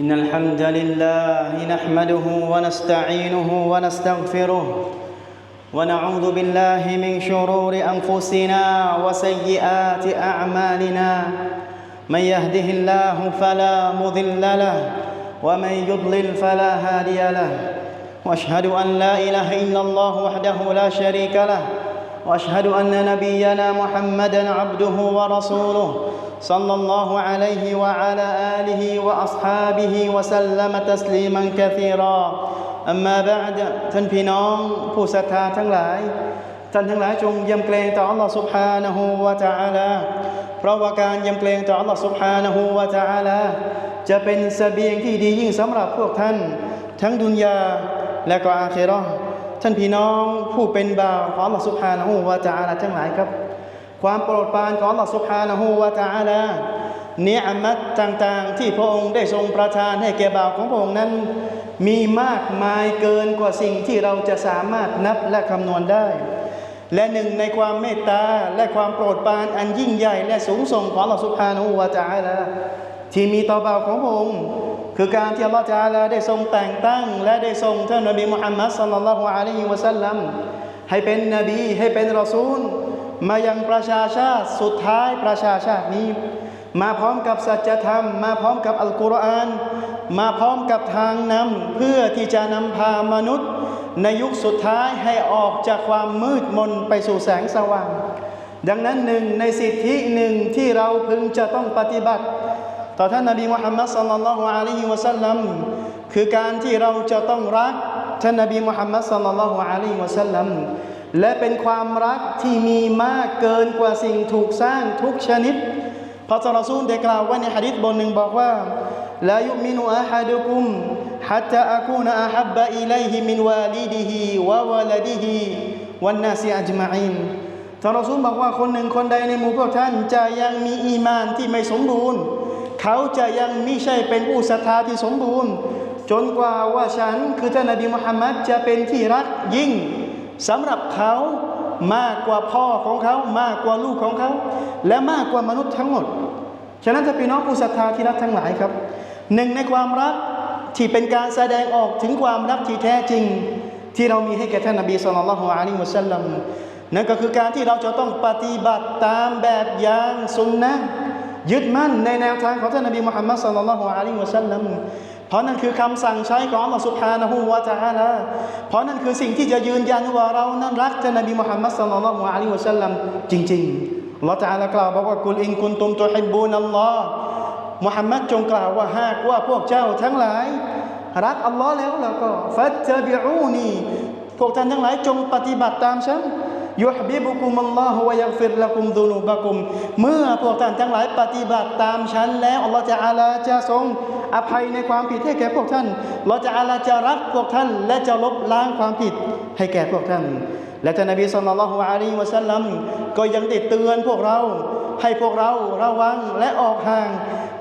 إن الحمد لله نحمده ونستعينه ونستغفره ونعوذ بالله من شرور أنفسنا وسيئات أعمالنا. من يهده الله فلا مضل له ومن يضلل فلا هادي له. وأشهد أن لا إله إلا الله وحده لا شريك له. واشهد ان نبينا محمدا عبده ورسوله صلى الله عليه وعلى اله واصحابه وسلم تسليما كثيرا اما بعد ท่านพี่น้องผู้ศรัทธาทั้งหลาย ท่านทั้งหลายจงยำเกรงต่อ Allah سبحانه และ تعالى เพราะว่าการยำเกรงต่อ Allah سبحانه และ تعالى จะเป็นเสบียงที่ดียิ่งสำหรับพวกท่าน ทั้งดุนยาและก็อาเคเราะห์ ท่านพี่น้องผู้เป็นบ่าวของอัลลอสุบานะฮูวาจาลาทั้งหลายครับ ความโปรดปรานของอัลลอสุบานะฮูวาจาละเนื้ออามัดต่างๆ ที่พระองค์ได้ทรงประทานให้แก่บ่าวของพระองค์นั้น มีมากมายเกินกว่าสิ่งที่เราจะสามารถนับและคำนวณได้ และหนึ่งในความเมตตาและความโปรดปรานอันยิ่งใหญ่และสูงส่งของอัลลอสุบานะฮูวาจาลา ที่มีต่อบ่าวของพระองค์คือการที่อัลลอฮฺจาลาได้ทรงแต่งตั้ง และได้ทรงท่านนบีมุฮัมมัดสัลลัลลอฮุอะลัยฮิวะสัลลัมให้เป็นนบีให้เป็นรอซูล มายังประชาชาติสุดท้ายประชาชาตินี้ มาพร้อมกับสัจธรรม มาพร้อมกับอัลกุรอาน มาพร้อมกับทางนำเพื่อที่จะนำพามนุษย์ ในยุคสุดท้ายให้ออกจากความมืดมนไปสู่แสงสว่าง ดังนั้นหนึ่งในสิทธิหนึ่งที่เราพึงจะต้องปฏิบัติ ต่อท่านนบีมุฮัมมัดสัลลัลลอฮุอะลัยฮิวะสัลลัมคือการที่เราจะต้องรักท่านนบีมุฮัมมัดสัลลัลลอฮุอะลัยฮิวะสัลลัมและเป็นความรักที่มีมากเกินกว่าสิ่งถูกสร้างทุกชนิดพระเจ้ารอซูลได้กล่าวไว้ในหะดีษบทหนึ่งบอกว่าลายุมินุอะฮัดุกุมฮัตตาอะกูนอะฮับบะอิลัยฮิมินวาลิดิฮิวะวะลดิฮิวันนาซีอัจมะอินท่านรอซูลบอกว่าคนหนึ่งคนใดในหมู่พวกท่านจะยังมีอีมานที่ไม่สมบูรณ์ เขาจะยังไม่ใช่เป็นผู้ศรัทธาที่สมบูรณ์ จนกว่าว่าฉันคือท่านนบีมุฮัมมัดจะเป็นที่รักยิ่งสำหรับเขามากกว่าพ่อของเขา มากกว่าลูกของเขา และมากกว่ามนุษย์ทั้งหมด ฉะนั้นถ้าพี่น้องผู้ศรัทธาที่รักทั้งหลายครับหนึ่งในความรักที่เป็นการแสดงออกถึงความรักที่แท้จริง ที่เรามีให้แก่ท่านนบีสุลต่านละฮ์อะลัยฮิวะสัลลัมนั่นก็คือการที่เราจะต้องปฏิบัติตามแบบอย่างสุนนะ ยึดมั่นในแนวทางของท่านนบีมุฮัมมัดสัลลัลลอฮุอะลัยฮิวะสัลลัมเพราะนั่นคือคำสั่งใช้ของอัลลอฮฺสุบฮานะฮูวะตาลาเพราะนั่นคือสิ่งที่จะยืนยันว่าเรานั้นรักท่านนบีมุฮัมมัดสัลลัลลอฮุอะลัยฮิวะสัลลัมจริงๆอัลลอฮฺตะอาลากล่าวบอกว่ากุลอินกุนตุมตุฮิบบูนัลลอฮ์มุฮัมมัดจงกล่าวว่าหากว่าพวกเจ้าทั้งหลาย รักอัลลอฮ์แล้วแล้วก็ฟัตตะบิอูนีพวกท่านทั้งหลายจงปฏิบัติตามฉัน ยุฮบิบุกุมัลลอฮุวะยักฟิรละกุมดุนูบะกุม เมื่อพวกท่านทั้งหลายปฏิบัติตามฉันแล้วอัลลอฮฺจะอาลาจะทรงอภัยในความผิดให้แก่พวกท่านอัลลอฮฺจะอาลาจะรักพวกท่าน และจะลบล้างความผิดให้แก่พวกท่าน และท่านนบีสุลต่านละฮุอะลัยฮิวะสัลลัมก็ยังได้เตือนพวกเราให้พวกเราระวังและออกห่าง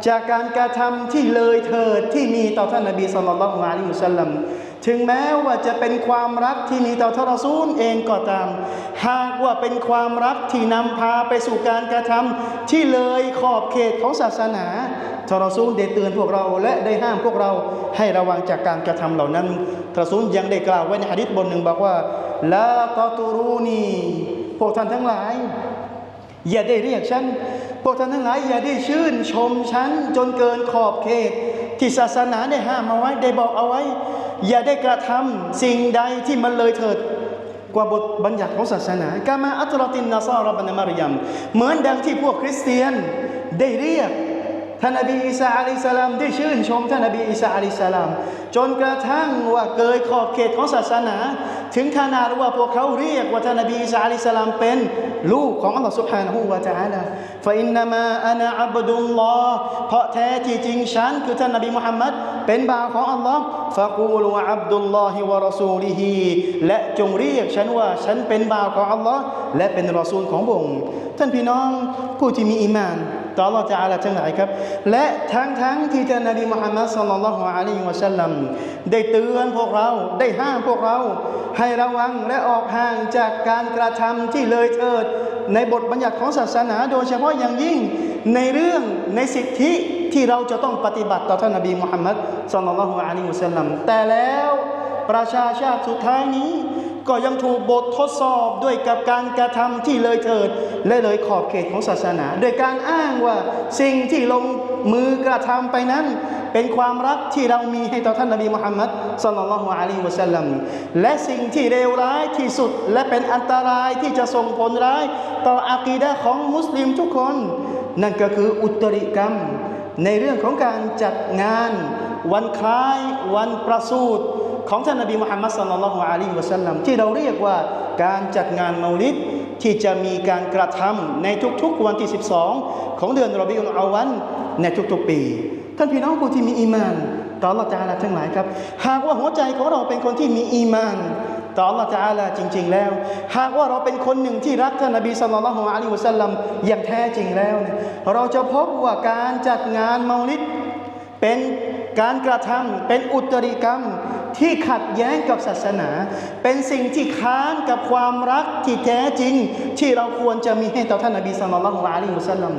จากการกระทำที่เลยเถิดที่มีต่อท่านนบีสุลต่านละฮุอะลัยฮิวะสัลลัม ถึงแม้ว่าจะเป็นความรักที่มีต่อทารซูลเองก็ตาม หากว่าเป็นความรักที่นำพาไปสู่การกระทำที่เลยขอบเขตของศาสนาทารซูลได้เตือนพวกเราและได้ห้ามพวกเราให้ระวังจากการกระทำเหล่านั้นทารซูลยังได้กล่าวไว้ในหะดีษบทหนึ่งบอกว่าลาตตูรูนีพวกท่านทั้งหลาย อย่าได้เรียกฉันพวกท่านทั้งหลายอย่าได้ชื่นชมฉันจนเกินขอบเขต ที่ศาสนาได้ห้ามเอาไว้ได้บอกเอาไว้ อย่าได้กระทำสิ่งใดที่มันเลยเถิดกว่าบทบัญญัติของศาสนากามาอัตรตินนาซารับนมารยมเหมือนดังที่พวกคริสเตียนได้เรียก ท่านนบีอิสาอะลัยสลามได้ชื่นชมท่านนบีอิสาอะลัยสลามจนกระทั่งว่าเกยขอบเขตของศาสนา ถึงขนาดว่าพวกเขาเรียกว่าท่านนบีอิสาอะลัยสลามเป็นลูกของอัลลอฮฺสุบฮานะฮูวาจาลาฟาอินนามะอานะอับดุลลอฮ์เพราะแท้ที่จริงฉันคือท่านนบีมุฮัมมัดเป็นบ่าวของอัลลอฮ์ฟะกูลูอับดุลลอฮิวะรอซูลิฮีและจงเรียกฉันว่าฉันเป็นบ่าวของอัลลอฮ์และเป็นรอซูลของบงท่านพี่น้องผู้ที่มีอีมาน ต่อ Allah จะอาลาทั้งหลายครับ และทั้งทั้งที่ท่านนบีมุฮัมมัดสัลลัลลอฮุอะลัยฮิวะสัลลัมได้เตือนพวกเราได้ห้ามพวกเรา ให้ระวังและออกห่างจากการกระทำที่เลยเถิด ในบทบัญญัติของศาสนา โดยเฉพาะอย่างยิ่งในเรื่องในสิทธิที่เราจะต้องปฏิบัติต่อท่านนบีมุฮัมมัดศ็อลลัลลอฮุอะลัยฮิวะสัลลัมแต่แล้วประชาชาติสุดท้ายนี้ ก็ยังถูกบททดสอบด้วยกับการกระทำที่เลยเถิดและเลยขอบเขตของศาสนา โดยการอ้างว่าสิ่งที่ลงมือกระทำไปนั้น เป็นความรักที่เรามีให้ต่อท่านนบีมุฮัมมัดศ็อลลัลลอฮุอะลัยฮิวะสัลลัมและสิ่งที่เลวร้ายที่สุดและเป็นอันตรายที่จะส่งผลร้าย ต่ออากีดะของมุสลิมทุกคน นั่นก็คืออุตริกรรม ในเรื่องของการจัดงาน วันคล้าย วันประสูติ ของท่านนบีมุฮัมมัดศ็อลลัลลอฮุอะลัยฮิวะสัลลัมที่เราเรียกว่าการจัดงานเมาลิดที่จะมีการกระทำในทุกๆวันที่ 12 ของเดือนรอบิอุลอาวันในทุกๆปี ท่านพี่น้องผู้ที่มีอีมานต่ออัลลอฮฺตะอาลาทั้งหลายครับ หากว่าหัวใจของเราเป็นคนที่มีอีมานต่ออัลลอฮฺตะอาลาจริง ๆ แล้ว หากว่าเราเป็นคนหนึ่งที่รักท่านนบีศ็อลลัลลอฮุอะลัยฮิวะสัลลัมอย่างแท้จริงแล้วเนี่ยเราจะพบว่าการจัดงานเมาลิดเป็นการกระทำเป็นอุตริกรรม ที่ขัดแย้งกับศาสนา เป็นสิ่งที่ค้านกับความรักที่แท้จริง ที่เราควรจะมีให้ต่อท่านนบีสุลต่านละฮ์อะลัยฮิวะสัลลัม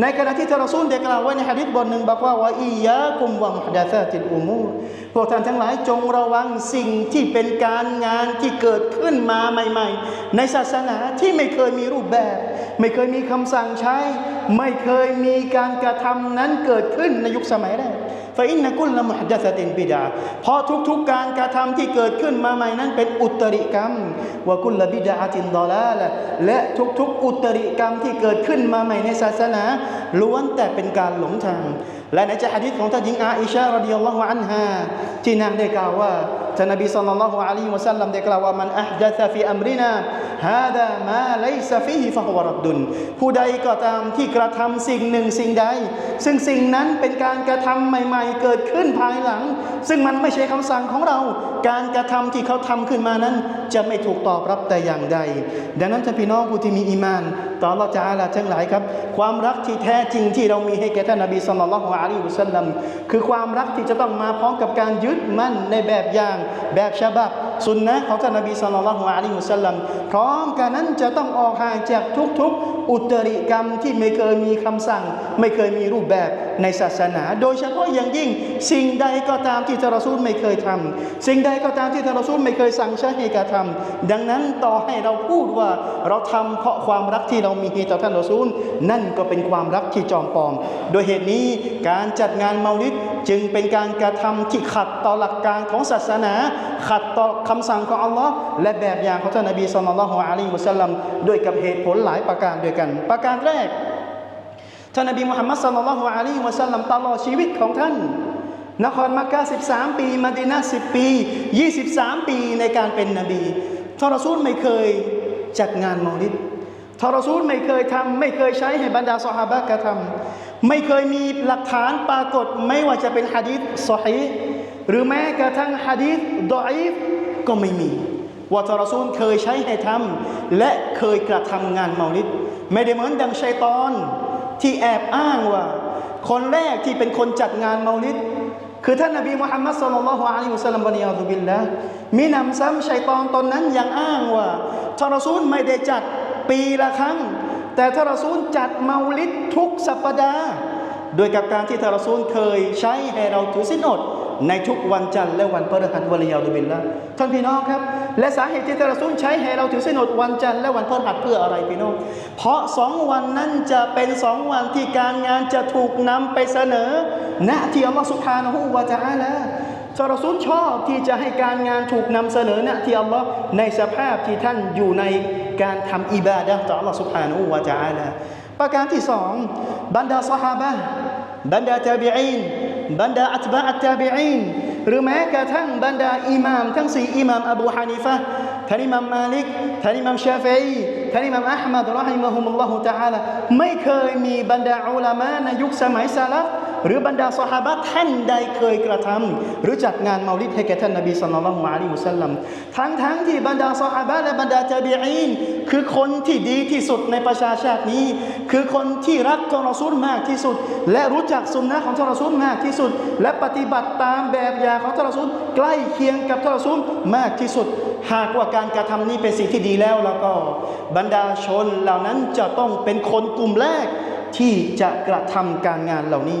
ในขณะที่ทารอซูลได้กล่าวไว้ในฮะดิษบทหนึ่งบอกว่าว่าอียะกุมวะมุฮดาซาติลอุมูรพวกท่านทั้งหลายจงระวังสิ่งที่เป็นการงานที่เกิดขึ้นมาใหม่ ๆ ในศาสนาที่ไม่เคยมีรูปแบบ ไม่เคยมีคำสั่งใช้ ไม่เคยมีการกระทำนั้นเกิดขึ้นในยุคสมัยแรก ฟอินนักุลละมุฮดัสตินบิดาเพราะทุกๆการกระทำที่เกิดขึ้นมาใหม่นั้นเป็นอุตริกรรมวะกุลละบิดาอตินดอลาละและทุกๆ อุตริกรรมที่เกิดขึ้นมาใหม่ในศาสนา ล้วนแต่เป็นการหลงทาง และในจะฮะดิษของท่านหญิงอาอิชารดิยัลลอฮุอันฮาที่นางได้กล่าวว่า ท่านนบีศ็อลลัลลอฮุอะลัยฮิวะซัลลัมได้กล่าวว่ามันอัฮดัษฟีอัมรินาฮาดามาไลซะฟีฮิฟะฮุวะรัดดุนผู้ใดก็ตามที่กระทำสิ่งหนึ่งสิ่งใด ซึ่งสิ่งนั้นเป็นการกระทำใหม่ ๆ เกิดขึ้นภายหลัง ซึ่งมันไม่ใช่คำสั่งของเรา การกระทำที่เขาทำขึ้นมานั้น จะไม่ถูกตอบรับแต่อย่างใด ดังนั้นท่านพี่น้องผู้ที่มีอีมาน ต่อเราจะอาลาทั้งหลายครับ ความรักที่แท้จริงที่เรามีให้แก่ท่านนบีสุลต่านละฮ์อะลัยฮิวะสัลลัมคือความรักที่จะต้องมาพร้อมกับการยึดมั่นในแบบอย่างแบบฉบับ สุนนะของท่านนบีสุลต่านละฮ์อะลัยฮิวะสัลลัมพร้อมกันนั้นจะต้องออกห่างจากทุกๆ อุตริกรรมที่ไม่เคยมีคำสั่ง ไม่เคยมีรูปแบบในศาสนา โดยเฉพาะอย่างยิ่ง สิ่งใดก็ตามที่ทารอซูลไม่เคยทำสิ่งใดก็ตามที่ทารอซูลไม่เคยสั่งใช้ให้กระทำดังนั้นต่อให้เราพูดว่าเราทำเพราะความรักที่เรามีต่อท่านรอซูล นั่นก็เป็นความรักที่จอมปลอม โดยเหตุนี้การจัดงานเมาลิดจึงเป็นการกระทำที่ขัดต่อหลักการของศาสนา ขัดต่อคำสั่งของอัลลอฮ์และแบบอย่างของท่านนบีสุลต่านละฮ์อะลัยฮิวะสัลลัมด้วยกับเหตุผลหลายประการด้วยกัน ประการแรกท่านนบีมุฮัมมัดสัลลัลลอฮุอะลัยฮิวะสัลลัมตลอดชีวิตของท่าน นครมักกะ13 ปีมะดีนะห์10 ปี 23 ปีในการเป็นนบีทารอซูลไม่เคยจัดงานมอลิดทารอซูลไม่เคยทำไม่เคยใช้ให้บรรดาซอฮาบะกระทำไม่เคยมีหลักฐานปรากฏไม่ว่าจะเป็นฮะดีษซอฮีหรือแม้กระทั่งฮะดีษดออีฟ ก็ไม่มีว่าทารซูลเคยใช้ให้ทำและเคยกระทำงานเมาลิดไม่ได้เหมือนดังชัยตอนที่แอบอ้างว่า คนแรกที่เป็นคนจัดงานเมาลิดคือท่านนบีมุฮัมมัดสุลลัลฮุอะลัยฮิวสัลลัมบะนีอัลบิลละมีนำซ้ำชัยตอนตนนั้นยังอ้างว่าทารซูลไม่ได้จัดปีละครั้ง แต่ทารซูลจัดเมาลิดทุกสัปดาห์ โดยกับการที่ทารซูลเคยใช้ให้เราถือสินอดในทุกวันจันทร์และวันพฤหัสวะลียาดุบิลละท่านพี่น้องครับ และสาเหตุที่ทารซูลใช้ให้เราถือสินอดวันจันทร์และวันพฤหัสเพื่ออะไรพี่น้อง เพราะสองวันนั้นจะเป็นสองวันที่การงานจะถูกนำไปเสนอณที่อัลลอฮฺสุบฮานะฮูวะตะอาลาท่ารซูลชอบที่จะให้การงานถูกนำเสนอณที่อัลลอฮ์ในสภาพที่ท่านอยู่ในการทำอิบาดะต่ออัลลอฮฺสุบฮานะฮูวะตะอาลา ประการที่สองบรรดาสหาบะห์บรรดาตาบิอีนบรรดาอัตบะอัตตาบิอีนหรือแม้กระทั่งบรรดาอิหมามทั้งสี่อิหมามอบูฮานิฟะห์ท่านอิหมามมาลิกท่านอิหมามชาฟีอีท่านอิหมามอัลมัดรอฮิมะฮุมุลลอฮุตะอาลาไม่เคยมีบรรดาอุลามะในยุคสมัยซาลฟ หรือบรรดาสหาบะท่านใดเคยกระทำหรือจัดงานเมาลิดให้แก่ท่านนบีสัลลัลลอฮุอะลัยฮิวะสัลลัมทั้งทั้งที่บรรดาสหาบะและบรรดาตาบีอีนคือคนที่ดีที่สุดในประชาชาตินี้ คือคนที่รักท่านรอซูลมากที่สุด และรู้จักสุนนะของท่านรอซูลมากที่สุด และปฏิบัติตามแบบอย่างของท่านรอซูลใกล้เคียงกับท่านรอซูลมากที่สุด หากว่าการกระทำนี้เป็นสิ่งที่ดีแล้วแล้วก็บรรดาชนเหล่านั้นจะต้องเป็นคนกลุ่มแรกที่จะกระทำการงานเหล่านี้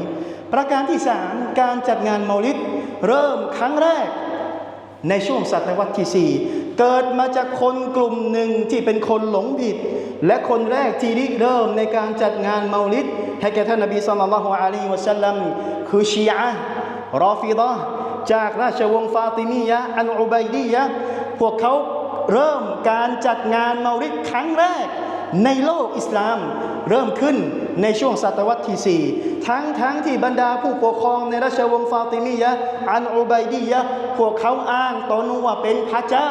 ประการที่สามการจัดงานเมาลิดเริ่มครั้งแรก ในช่วงศตวรรษที่ 4 เกิดมาจากคนกลุ่มหนึ่งที่เป็นคนหลงผิด และคนแรกที่ริเริ่มในการจัดงานเมาลิดให้แก่ท่านนบีสุลต่านละฮ์อะลัยฮิวะสัลลัมคือชีอะรอฟิดะจากราชวงศ์ฟาติมียะอันอุบัยดียะพวกเขาเริ่มการจัดงานเมาลิดครั้งแรกในโลกอิสลามเริ่มขึ้น ในช่วงศตวรรษที่ 4 ทั้งทั้งที่บรรดาผู้ปกครองในราชวงศ์ฟาติมียะอันอุบัยดียะพวกเขาอ้างตนว่าเป็นพระเจ้า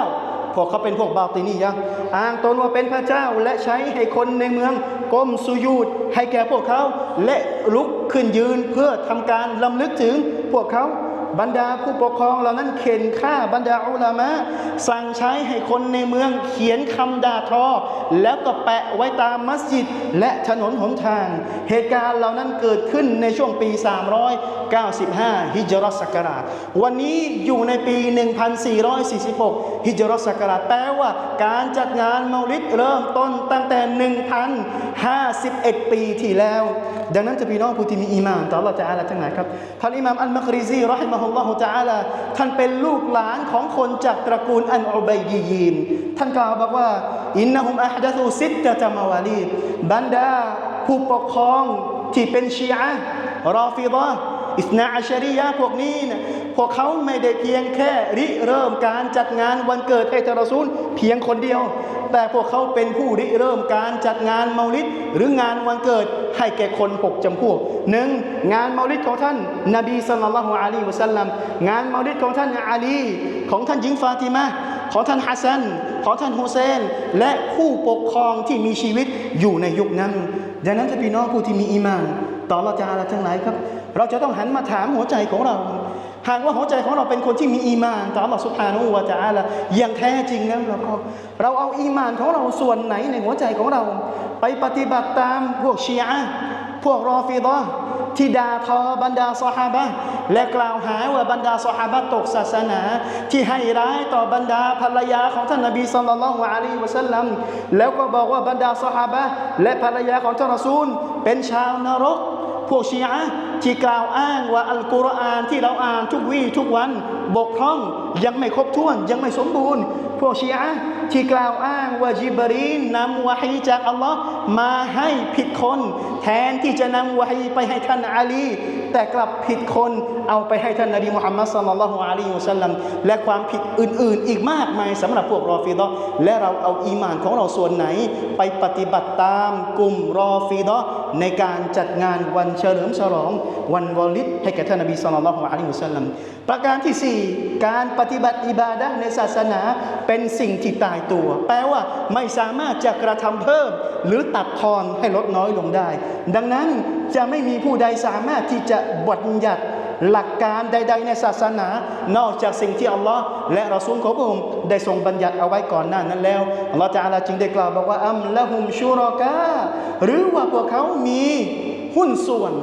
พวกเขาเป็นพวกบาตินียะอ้างตนว่าเป็นพระเจ้าและใช้ให้คนในเมืองก้มสุยูดให้แก่พวกเขาและลุกขึ้นยืนเพื่อทำการลำลึกถึงพวกเขา บรรดาผู้ปกครองเหล่านั้นเข็นฆ่าบรรดาอุลามะ สั่งใช้ให้คนในเมืองเขียนคำด่าทอ แล้วก็แปะไว้ตามมัสยิดและถนนหนทาง เหตุการณ์เหล่านั้นเกิดขึ้นในช่วงปี 395 ฮิจรัสศักราช วันนี้อยู่ในปี 1446 ฮิจรัสศักราชแปลว่าการจัดงานเมาลิดเริ่มต้นตั้งแต่ 1,051 ปีที่แล้ว ดังนั้นจะพี่น้องผู้ที่มีอีมานต่อ Allah จะอาลาทั้งหลายครับท่านอิหม่ามอัลมักริซีรอฮิมะฮลลอฮฺตะอาลาท่านเป็นลูกหลานของคนจากตระกูลอันอุบัยยียีนท่านกล่าวบอกว่า อินนะฮุมอัฮดะซูซิตตะจามาวาลีบรรดาผู้ปกครองที่เป็นชีอะรอฟิดะอิสนาอัชรียะพวกนี้นะ พวกเขาไม่ได้เพียงแค่ริเริ่มการจัดงานวันเกิดให้ทารซูลเพียงคนเดียว แต่พวกเขาเป็นผู้ริเริ่มการจัดงานเมาลิดหรืองานวันเกิดให้แก่คนหกจำพวกหนึ่งงานเมาลิดของท่านนบีสัลลัลลอฮุอะลัยฮิวะสัลลัมงานเมาลิดของท่านอาลี ของท่านหญิงฟาติมาของท่านฮัสซันของท่านฮุเซน และผู้ปกครองที่มีชีวิตอยู่ในยุคนั้น ดังนั้นถ้าพี่น้องผู้ที่มีอีมานต่อเราจะอะไรทั้งหลายครับ เราจะต้องหันมาถามหัวใจของเรา หากว่าหัวใจของเราเป็นคนที่มีอีมาน ต่อ Allah سبحانه และ تعالى อย่างแท้จริงแล้วเราก็เราเอาอีมานของเราส่วนไหนในหัวใจของเรา ไปปฏิบัติตามพวกชีอะห์พวกรอฟิดะห์ที่ด่าทอบรรดาซอฮาบะห์และกล่าวหาว่าบรรดาซอฮาบะห์ตกศาสนา ที่ให้ร้ายต่อบรรดาภรรยาของท่านนบีศ็อลลัลลอฮุอะลัยฮิวะซัลลัมแล้วก็บอกว่าบรรดาซอฮาบะห์และภรรยาของท่านรอซูล เป็นชาวนรก พวกชีอะห์ ที่กล่าวอ้างว่าอัลกุรอานที่เราอ่านทุกวี่ทุกวัน บกพร่องยังไม่ครบถ้วนยังไม่สมบูรณ์พวกชีอะห์ที่กล่าวอ้างว่าจิบรีนนำวะฮีจากอัลลอฮ์มาให้ผิดคน แทนที่จะนำวะฮีไปให้ท่านอาลี แต่กลับผิดคนเอาไปให้ท่านนบีมุฮัมมัดสัลลัลลอฮุอะลัยฮิวะสัลลัมและความผิดอื่น ๆ อีกมากมายสำหรับพวกรอฟิดะห์และเราเอาอีหมานของเราส่วนไหน ไปปฏิบัติตามกลุ่มรอฟิดะห์ในการจัดงานวันเฉลิมฉลอง วันวอลิดให้แก่ท่านนบีสัลลัลลอฮุอะลัยฮิวะสัลลัมประการที่ 4 การปฏิบัติอิบาดะห์ในศาสนาเป็นสิ่งที่ตายตัว แปลว่าไม่สามารถจะกระทำเพิ่ม หรือตัดทอนให้ลดน้อยลงได้ ดังนั้นจะไม่มีผู้ใดสามารถที่จะบัญญัติหลักการใด ๆ ในศาสนา นอกจากสิ่งที่อัลลอฮ์และรอซูลของพระองค์ได้ทรงบัญญัติเอาไว้ก่อนหน้านั้นแล้วอัลลอฮ์จะอาลาจึงได้กล่าวบอกว่าอัมละหุมชูรอกาหรือว่าพวกเขามีหุ้นส่วน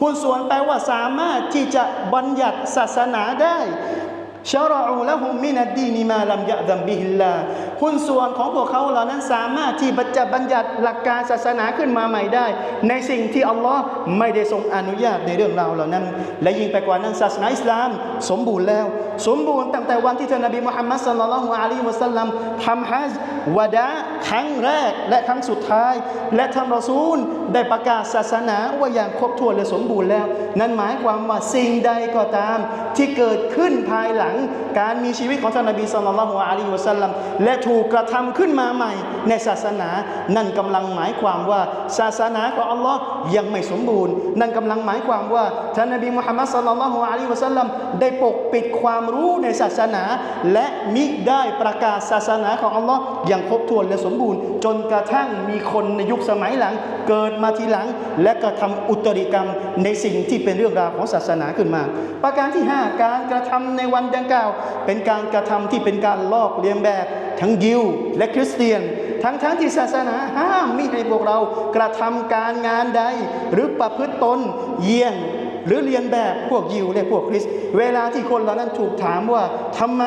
หุ้นส่วนแปลว่าสามารถที่จะบัญญัติศาสนาได้ ชะรออูละฮุมมินัดดีนิมาลัมยะดัมบิฮิลลาหุ้นส่วนของพวกเขาเหล่านั้นสามารถที่จะบัญญัติหลักการศาสนาขึ้นมาใหม่ได้ ในสิ่งที่อัลลอฮ์ไม่ได้ทรงอนุญาตในเรื่องราวเหล่านั้น และยิ่งไปกว่านั้นศาสนาอิสลาม สมบูรณ์แล้ว สมบูรณ์ตั้งแต่วันที่ท่านนบีมุฮัมมัดสัลลัลลอฮุอะลัยฮิวะสัลลัมทำฮัจวะดะครั้งแรกและครั้งสุดท้าย และท่านรอซูลได้ประกาศศาสนาว่าอย่างครบถ้วนและสมบูรณ์แล้ว นั่นหมายความว่าสิ่งใดก็ตามที่เกิดขึ้นภายหลังการมีชีวิตของท่านนบีสัลลัลลอฮุอะลัยฮิวะสัลลัมและถูกกระทำขึ้นมาใหม่ ในศาสนา นั่นกำลังหมายความว่าศาสนาของอัลลอฮ์ยังไม่สมบูรณ์ นั่นกำลังหมายความว่าท่านนบีมุฮัมมัดสัลลัลลอฮุอะลัยฮิวะสัลลัมได้ปกปิดความรู้ในศาสนา และมิได้ประกาศศาสนาของอัลลอฮ์อย่างครบถ้วนและสมบูรณ์ จนกระทั่งมีคนในยุคสมัยหลัง เกิดมาทีหลัง และกระทำอุตริกรรมในสิ่งที่เป็นเรื่องราวของศาสนาขึ้นมา ประการที่ 5 การกระทำในวันดังกล่าว เป็นการกระทำที่เป็นการลอกเลียนแบบ ทั้งยิวและคริสเตียน ทั้งทั้งที่ศาสนาห้ามมิให้พวกเรากระทำการงานใด หรือประพฤติตนเยี่ยงหรือเรียนแบบพวกยิวและพวกคริสเวลาที่คนเหล่านั้นถูกถามว่าทำไม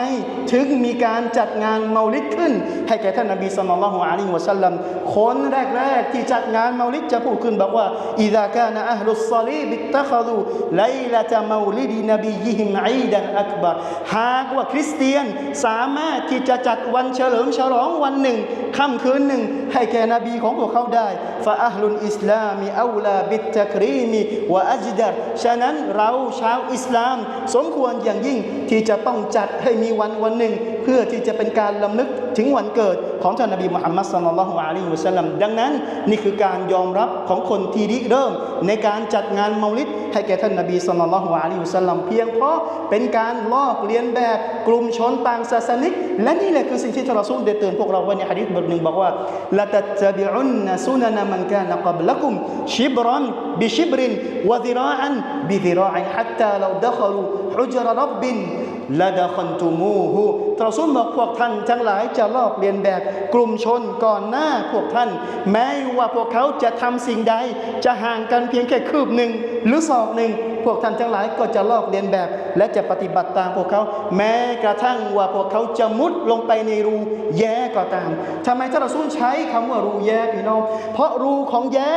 ถึงมีการจัดงานเมาลิดขึ้น ให้แก่ท่านนบีสุลต่านละฮ์อะลัยฮิวะสัลลัมคนแรกๆที่จัดงานเมาลิดจะพูดขึ้นบอกว่าอิดะกานะอัลลุสซาลีบิ ตตะคดูไลละตะมาลิดีนบียิฮิมอีดันอักบัรหากว่าคริสเตียนสามารถที่จะจัดวันเฉลิมฉลองวันหนึ่งค่ำคืนหนึ่ง ให้แก่นบีของพวกเขาได้ฟาอัลลุนอิสลามีอัลลาบิตตะครีมีวะอัจดัรฉะนั้นเราชาวอิสลาม สมควรอย่างยิ่งที่จะต้องจัดให้มีวันวันหนึ่ง เพื่อที่จะเป็นการลำลึก ถึงวันเกิดของท่านนบีมุฮัมมัดสัลลัลลอฮุอะลัยฮิวะสัลลัมดังนั้น นี่คือการยอมรับของคนที่ริเริ่ม ในการจัดงานเมาลิดให้แก่ท่านนบีสัลลัลลอฮุอะลัยฮิวะสัลลัมเพียงเพราะเป็นการลอกเลียนแบบกลุ่มชนต่างศาสนิก และนี่แหละคือสิ่งที่ทรอซูลได้เตือนพวกเราไว้ในหะดีษบทหนึ่งบอกว่าละตัตบิอุนนะซุนนะมันกานะกับละกุมชิบรันบิชิบรินวะซิราอันบิซิราอันฮัตตาลาดะคลูฮุจ รรับบินละดะคันตุมูฮูตรอซูลบอกพวกท่านทั้งหลายจะลอกเลียนแบบกลุ่มชนก่อนหน้าพวกท่าน แม้ว่าพวกเขาจะทำสิ่งใด จะห่างกันเพียงแค่คืบหนึ่งหรือศอกหนึ่งพวกท่านทั้งหลายก็จะลอกเลียนแบบ และจะปฏิบัติตามพวกเขา แม้กระทั่งว่าพวกเขาจะมุดลงไปในรูแย้ก็ตามทำไมท่านรอซูลใช้คำว่ารูแย้พี่น้องเพราะรูของแย้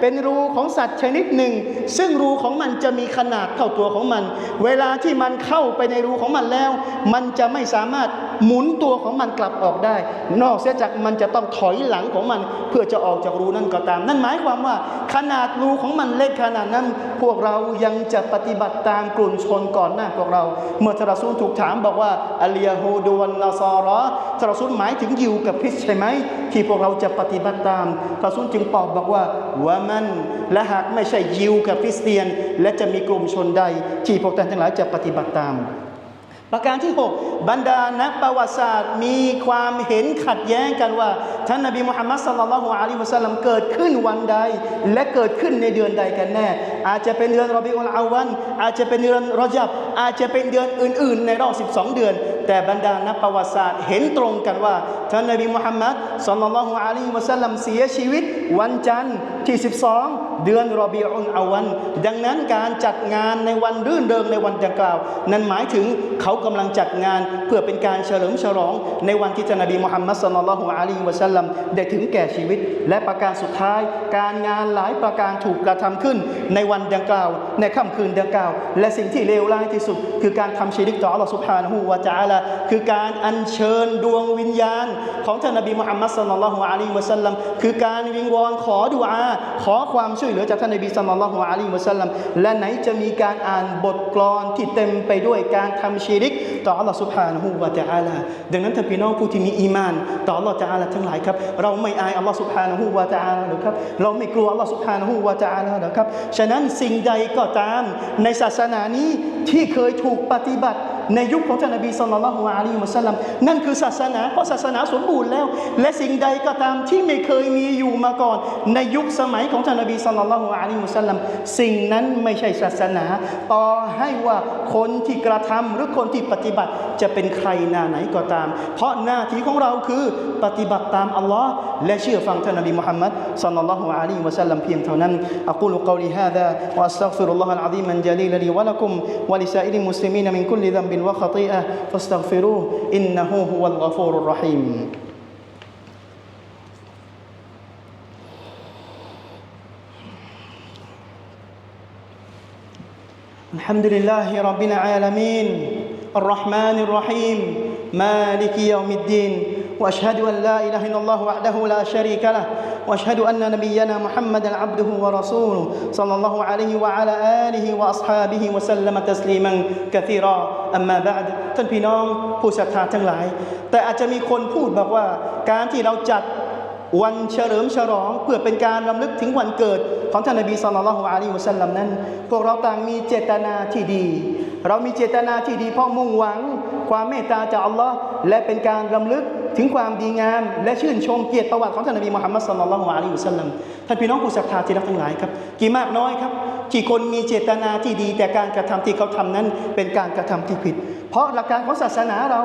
เป็นรูของสัตว์ชนิดหนึ่ง ซึ่งรูของมันจะมีขนาดเท่าตัวของมัน เวลาที่มันเข้าไปในรูของมันแล้ว มันจะไม่สามารถ หมุนตัวของมันกลับออกได้ นอกเสียจากมันจะต้องถอยหลังของมัน เพื่อจะออกจากรูนั้นก็ตาม นั่นหมายความว่า ขนาดรูของมันเล็กขนาดนั้น พวกเรายังจะปฏิบัติตามกลุ่มชนก่อนหน้าพวกเรา เมื่อทารซูลถูกถามบอกว่าอัลยาฮูดวันนาซอรอทารซูลหมายถึงยิวกับคริสใช่ไหมที่พวกเราจะปฏิบัติตามทารซูลจึงตอบบอกว่าว่ามันและหากไม่ใช่ยิวกับคริสเตียน และจะมีกลุ่มชนใด ที่พวกท่านทั้งหลายจะปฏิบัติตาม ประการที่ 6 บรรดานักประวัติศาสตร์มีความเห็นขัดแย้งกันว่า ท่านนบีมุฮัมมัดสัลลัลลอฮุอะลัยฮิวะสัลลัมเกิดขึ้นวันใด และเกิดขึ้นในเดือนใดกันแน่ อาจจะเป็นเดือนรอบิอุลอาวัน อาจจะเป็นเดือนรอจับอาจจะเป็นเดือนอื่น ๆ ในรอบ 12 เดือน แต่บรรดานักประวัติศาสตร์เห็นตรงกันว่าท่านนบีมุฮัมมัดสัลลัลลอฮุอะลัยฮิวะสัลลัมเสียชีวิต วันจันทร์ที่ 12 เดือนรอบิอุลอาวัน ดังนั้นการจัดงานในวันรื่นเริงในวันดังกล่าว นั้นหมายถึงเขากำลังจัดงานเพื่อเป็นการเฉลิมฉลอง ในวันที่ท่านนบีมุฮัมมัดสัลลัลลอฮุอะลัยฮิวะสัลลัมได้ถึงแก่ชีวิต และประการสุดท้าย การงานหลายประการถูกกระทำขึ้น ในวันดังกล่าว ในค่ำคืนดังกล่าว และสิ่งที่เลวร้ายที่สุด คือการทำชีริกต่ออัลลอฮฺสุบฮานะฮูวะตะอาลาคือการอัญเชิญดวงวิญญาณ ของท่านนบีมุฮัมมัดสัลลัลลอฮุอะลัยฮิวะสัลลัมคือการวิงวอนขอดุอาขอความช่วยเหลือจากท่านนบีสัลลัลลอฮุอะลัยฮิวะสัลลัมและไหนจะมีการอ่านบทกลอนที่เต็มไปด้วยการทำชีริก ต่ออัลลอฮฺสุบฮานะฮูวะตะอาลาดังนั้นท่านพี่น้องผู้ที่มีอีมาน ต่ออัลลอฮฺตะอาลาทั้งหลายครับเราไม่อายอัลลอฮฺสุบฮานะฮูวะตะอาลาหรือครับเราไม่กลัวอัลลอฮฺสุบฮานะฮูวะตะอาลาหรือครับฉะนั้นสิ่งใดก็ตามในศาสนานี้ที่เคยถูกปฏิบัติ ในยุคของท่านนบีสุลต่านละฮ์อะลัยฮิวะสัลลัมนั่นคือศาสนา เพราะศาสนาสมบูรณ์แล้ว และสิ่งใดก็ตามที่ไม่เคยมีอยู่มาก่อน ในยุคสมัยของท่านนบีสุลต่านละฮ์อะลัยฮิวะสัลลัมสิ่งนั้นไม่ใช่ศาสนา ต่อให้ว่าคนที่กระทำหรือคนที่ปฏิบัติจะเป็นใครหน้าไหนก็ตาม เพราะหน้าที่ของเราคือปฏิบัติตามอัลลอฮ์และเชื่อฟังท่านนบีมุฮัมมัดสัลลัลลอฮุอะลัยฮิวะสัลลัมเพียงเท่านั้นอักูลุกอลีฮาดาวะอัสตัฆฟิรุลลอฮะอัลอะซีมันจลีลลีวะละกุมวะลิซาอิริมุสลิมีนมินคุลลิซัมบิ ذنب وخطيئة فاستغفروه إنه هو الغفور الرحيم. الحمد لله رب العالمين الرحمن الرحيم مالك يوم الدين واشهد ان لا اله الا الله وحده لا شريك له واشهد ان نبينا محمدا عبده ورسوله صلى الله عليه وعلى اله واصحابه وسلم تسليما كثيرا اما بعد ท่านพี่น้องผู้ศรัทธาทั้งหลาย แต่อาจจะมีคนพูดบอกว่าการที่เราจัด วันเฉลิมฉลองเพื่อเป็นการรำลึกถึงวันเกิดของท่านนบีสุลต่านละฮ์อะลัยฮิวะสัลลัมนั้น พวกเราต่างมีเจตนาที่ดี เรามีเจตนาที่ดีเพราะมุ่งหวัง ความเมตตาจากอัลลอฮ์และเป็นการรำลึก ถึงความดีงาม และชื่นชมเกียรติประวัติของท่านนบีมุฮัมมัดสุลลัลละฮุอะลัยฮิวสัลลัมท่านพี่น้องผู้ศรัทธาที่รักทั้งหลายครับ กี่มากน้อยครับ กี่คนมีเจตนาที่ดีแต่การกระทำที่เขาทำนั้นเป็นการกระทำที่ผิด เพราะหลักการของศาสนาเรา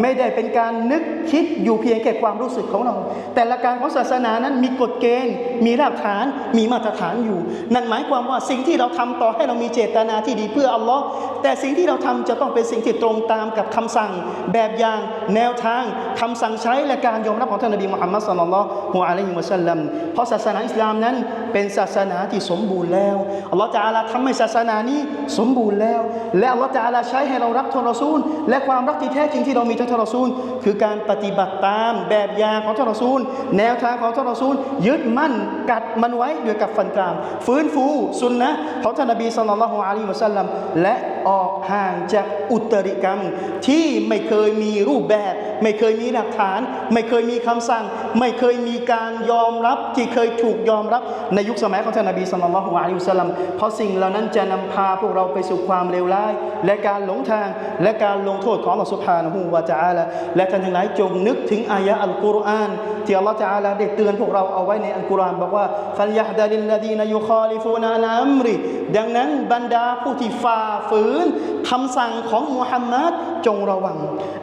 ไม่ได้เป็นการนึกคิดอยู่เพียงแค่ความรู้สึกของเรา แต่หลักการของศาสนานั้นมีกฎเกณฑ์ มีรากฐาน มีมาตรฐานอยู่ นั่นหมายความว่าสิ่งที่เราทำต่อให้เรามีเจตนาที่ดีเพื่ออัลลอฮ์แต่สิ่งที่เราทำจะต้องเป็นสิ่งที่ตรงตามกับคำสั่ง แบบอย่างแนวทางคำสั่งใช้และการยอมรับของท่านนบีมุฮัมมัดสุลลัลฮุอะลัยฮิวะสัลลัมเพราะศาสนาอิสลามนั้น เป็นศาสนาที่สมบูรณ์แล้วอัลลอฮฺจะอาลาทำให้ศาสนานี้สมบูรณ์แล้ว และอัลลอฮฺจะอาลาใช้ให้เรารักทานรอซูล และความรักที่แท้จริงที่เรามีต่อท่านรอซูล คือการปฏิบัติตามแบบยาของท่านรอซูล แนวทางของท่านรอซูล ยึดมั่นกัดมันไว้ด้วยกับฟันกราม ฟื้นฟูสุนนะของท่านนบีศ็อลลัลลอฮุอะลัยฮิวะสัลลัมและออกห่างจากอุตริกรรม ที่ไม่เคยมีรูปแบบ ไม่เคยมีหลักฐาน ไม่เคยมีคำสั่ง ไม่เคยมีการยอมรับที่เคยถูกยอมรับในยุคสมัยของท่านนบีสุลต่านลอฮุอะลัยฮิวสัลลัมเพราะสิ่งเหล่านั้นจะนำพาพวกเราไปสู่ความเลวร้าย และการหลงทางและการลงโทษของอัลลอฮฺสุบฮานะฮูวะจาลาและท่านทั้งหลายจงนึกถึงอายะอัลกุรอาน ที่อัลลอฮฺตะอาลาได้เตือนพวกเราเอาไว้ในอัลกุรอานบอกว่าฟัลยะฮดาลิลลดีนยุคอลิฟูนอันอัมริดังนั้นบรรดาผู้ที่ฝ่าฝืนคำสั่งของมุฮัมมัดจงระวัง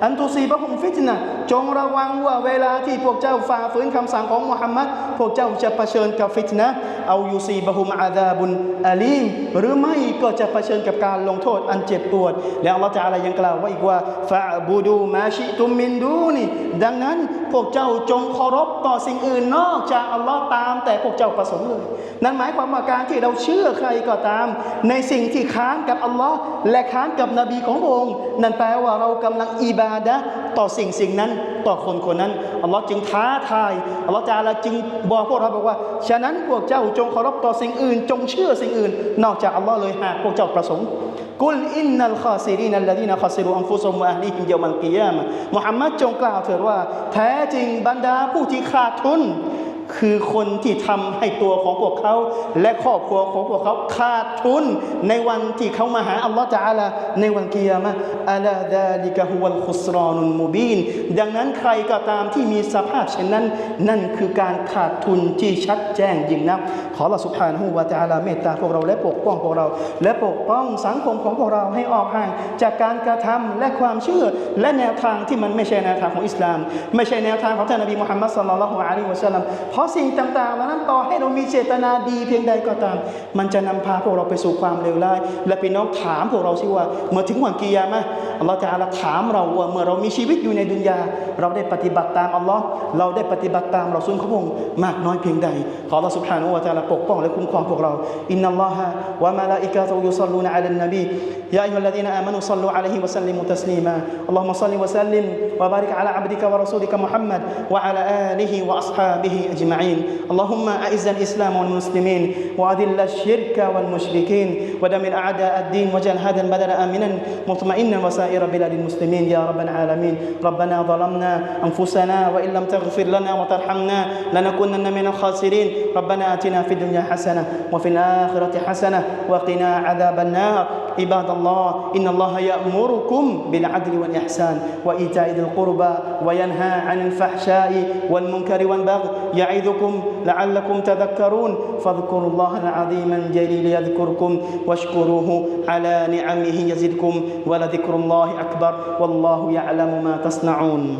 อันตุซีบะฮุมฟิตนะจงระวังว่าเวลาที่พวกเจ้าฝ่าฝืนคำสั่งของมุฮัมมัดพวกเจ้าจะเผชิญกับฟิตนะเอายูซีบะฮุมอาดาบุนอาลีมหรือไม่ก็จะเผชิญกับการลงโทษอันเจ็บปวด และอัลลอฮฺจะอะไรยังกล่าวไว้อีกว่าฟะบูดูมาชิตุมมินดูนี่ดังนั้นพวกเจ้าจงเคารพต่อสิ่งอื่นนอกจากอัลลอฮ์ตาม แต่พวกเจ้าประสงค์เลย นั่นหมายความว่าการที่เราเชื่อใครก็ตาม ในสิ่งที่ค้านกับอัลลอฮ์และค้านกับนบีของพระองค์นั่นแปลว่าเรากำลังอิบาดะต่อสิ่งสิ่งนั้น ต่อคนคนนั้น อัลลอฮ์จึงท้าทายอัลลอฮ์จาละจึงบอกพวกเราบอกว่า ฉะนั้นพวกเจ้าจงเคารพต่อสิ่งอื่น จงเชื่อสิ่งอื่น นอกจากอัลลอฮ์เลยหากพวกเจ้าประสงค์กุลอินนัลคาซิรีนัลลดีนคาซิรูอันฟุซุมวะอะห์ลีฮิมเยามันกิยามะมุฮัมมัดจงกล่าวเถิดว่า แท้จริงบรรดาผู้ที่ขาดทุน คือคนที่ทำให้ตัวของพวกเขา และครอบครัวของพวกเขาขาดทุน ในวันที่เขามาหาอัลลอฮฺจาลาในวันกิยามะอัลาดาลิกะฮุวัลคุสรอนุลมุบีนดังนั้นใครก็ตามที่มีสภาพเช่นนั้น นั่นคือการขาดทุนที่ชัดแจ้งยิ่งนัก ขอเราสุภานะฮูวะตะอาลาเมตตาพวกเราและปกป้องพวกเรา และปกป้องสังคมของพวกเราให้ออกห่าง จากการกระทำและความเชื่อ และแนวทางที่มันไม่ใช่แนวทางของอิสลาม ไม่ใช่แนวทางของท่านนบีมุฮัมมัดศ็อลลัลลอฮุอะลัยฮิวะซัลลัมเพราะราะสิ่งต่างๆเหล่านั้นต่อให้เรามีเจตนาดีเพียงใดก็ตาม มันจะนำพาพวกเราไปสู่ความเลวร้าย และพี่น้องถามพวกเราสิว่า เมื่อถึงวันกิยามะอัลลอฮฺจะอาลาถามเราว่าเมื่อเรามีชีวิตอยู่ในดุนยา เราได้ปฏิบัติตามอัลลอฮ์เราได้ปฏิบัติตามเราซุนขบงมากน้อยเพียงใด ขอเราสุภานุวะตาลาปกป้องและคุ้มครองพวกเราอินนัลลอฮะวะมะลาอิกะตุยุซัลลูนอะลัลนบียาอัยฮุลลดีนอามานุซัลลูอะลัยฮิวะสัลลิมุตัสลีมาอัลลอฮุมะซัลลิวะสัลลิมวะบาริกอะลาอับดิกะวะรอซูลิกะมุฮัมมัดวะอะลาอาลิฮิวะอัศฮาบิฮิอัจม أجمعين. اللهم أعز الإسلام والمسلمين وأذل الشرك والمشركين ودمر أعداء الدين واجعل هذا البلد آمنا مطمئنا وسائر بلاد المسلمين يا رب العالمين. ربنا ظلمنا أنفسنا وإن لم تغفر لنا وترحمنا لنكونن من الخاسرين. ربنا آتنا في الدنيا حسنة وفي الآخرة حسنة وقنا عذاب النار. عباد الله إن الله يأمركم بالعدل والإحسان وإيتاء ذي القربى وينهى عن الفحشاء والمنكر والبغي. يعظكم لعلكم تذكرون فاذكروا الله العظيم الجليل يذكركم واشكروه على نعمه يزدكم ولذكر الله أكبر والله يعلم ما تصنعون